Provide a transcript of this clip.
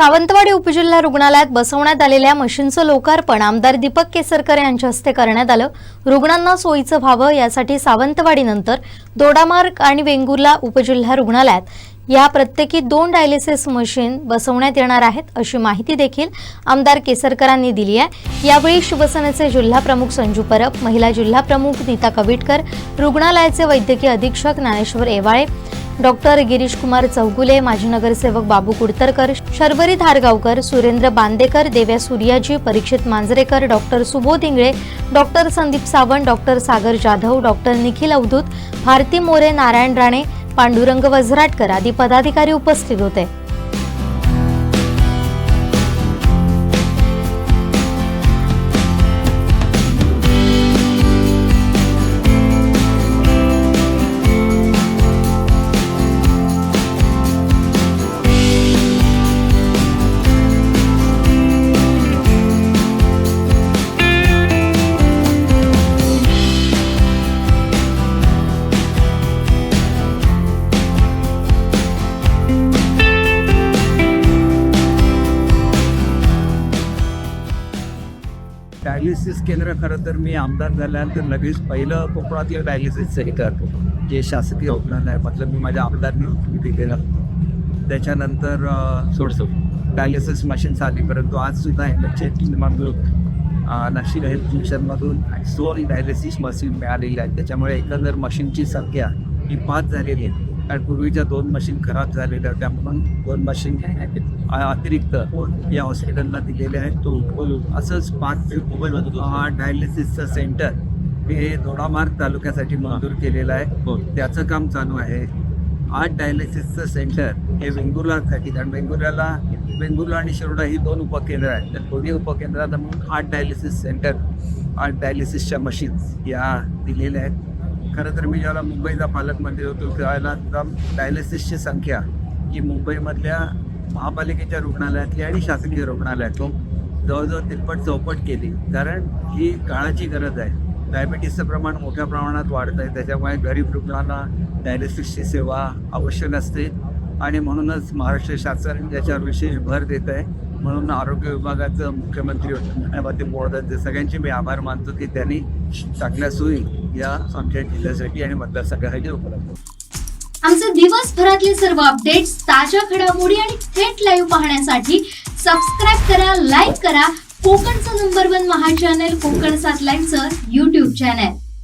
सावंतवाडी उपजिल्हा रुग्णालयात बसवण्यात आलेल्या मशीनचं लोकार्पण आमदार दीपक केसरकर यांच्या हस्ते करण्यात आलं. रुग्णांना सोयीचं व्हावं यासाठी सावंतवाडीनंतर दोडामार्ग आणि वेंगुर्ला उपजिल्हा रुग्णालयात या प्रत्येकी दोन डायलिसिस मशीन बसवण्यात येणार आहेत अशी माहिती देखील आमदार केसरकरांनी दिली आहे. यावेळी शिवसेनेचे जिल्हा प्रमुख संजू परब महिला जिल्हा प्रमुख नीता कविटकर रुग्णालयाचे वैद्यकीय अधीक्षक ज्ञानेश्वर एवाळे डॉक्टर गिरीश कुमार चौगुले माजी नगरसेवक Babu Kudtarkar Sharvari Dhargaonkar Surendra Bandekar Devya Suryaji Parikshit Manjrekar doctor Subodh Ingale doctor Sandeep Sawant doctor Sagar Jadhav doctor Nikhil Avdhoot Bharati More Narayan Rane Pandurang Vazaratkar आदी पदाधिकारी उपस्थित होते. डायलिसिस केंद्र खरं तर मी आमदार झाल्यानंतर लगेच पहिलं कोकणातलं डायलिसिस सेंटर जे शासकीय रुग्णालय मतलब मी माझ्या आमदारनी दिलेलं त्याच्यानंतर सोडसो डायलिसिस मशीन्स आली परंतु आज सुद्धा टीममधून नाशिक हेल्थ मिशनमधून दोन डायलिसिस मशीन मिळालेली आहेत त्याच्यामुळे एकंदर मशीनची संख्या ही पाच झालेली आहे. कारण पूर्वीच्या दोन मशीन खराब झालेल्या होत्या म्हणून दोन मशीन अतिरिक्त या हॉस्पिटलला दिलेले आहेत. तो असंच पाच डायलिसिसचं सेंटर हे दोडामार्ग तालुक्यासाठी मंजूर केलेलं आहे. त्याचं काम चालू आहे. आठ डायलिसिसचं सेंटर हे वेंगुर्लासाठी कारण वेंगुर्ल्याला वेंगुर्ला आणि शिरोडा ही दोन उपकेंद्र आहेत. तर दोन्ही उपकेंद्राला म्हणून आठ डायलिसिस सेंटर आठ डायलिसिसच्या मशीन्स या दिलेल्या आहेत. खरं तर मी ज्याला मुंबईचा पालकमंत्री होतो त्यावेळेला सुद्धा डायलिसिसची संख्या ही मुंबईमधल्या महापालिकेच्या रुग्णालयातली आणि शासकीय रुग्णालयातून जवळजवळ तिप्पट चौपट केली. कारण ही काळाची गरज आहे. डायबिटीसचं प्रमाण मोठ्या प्रमाणात वाढतं आहे त्याच्यामुळे गरीब रुग्णांना डायलिसिसची सेवा आवश्यक असते आणि म्हणूनच महाराष्ट्र शासन याच्यावर विशेष भर देत आहे. म्हणून आरोग्य विभागाचं मुख्यमंत्री होते. मोडतात सगळ्यांचे मी आभार मानतो की त्यांनी चांगल्या सोयी या आमच्या जिल्ह्यासाठी आणि मतदारसंघासाठी उपलब्ध. आमचे दिवसभरातले सर्व अपडेट्स ताज्या घडामोडी आणि थेट लाईव्ह पाहण्यासाठी सबस्क्राईब करा लाईक करा. कोकणचं नंबर वन महा चॅनल कोकण सात लाईव्हचं युट्यूब चॅनल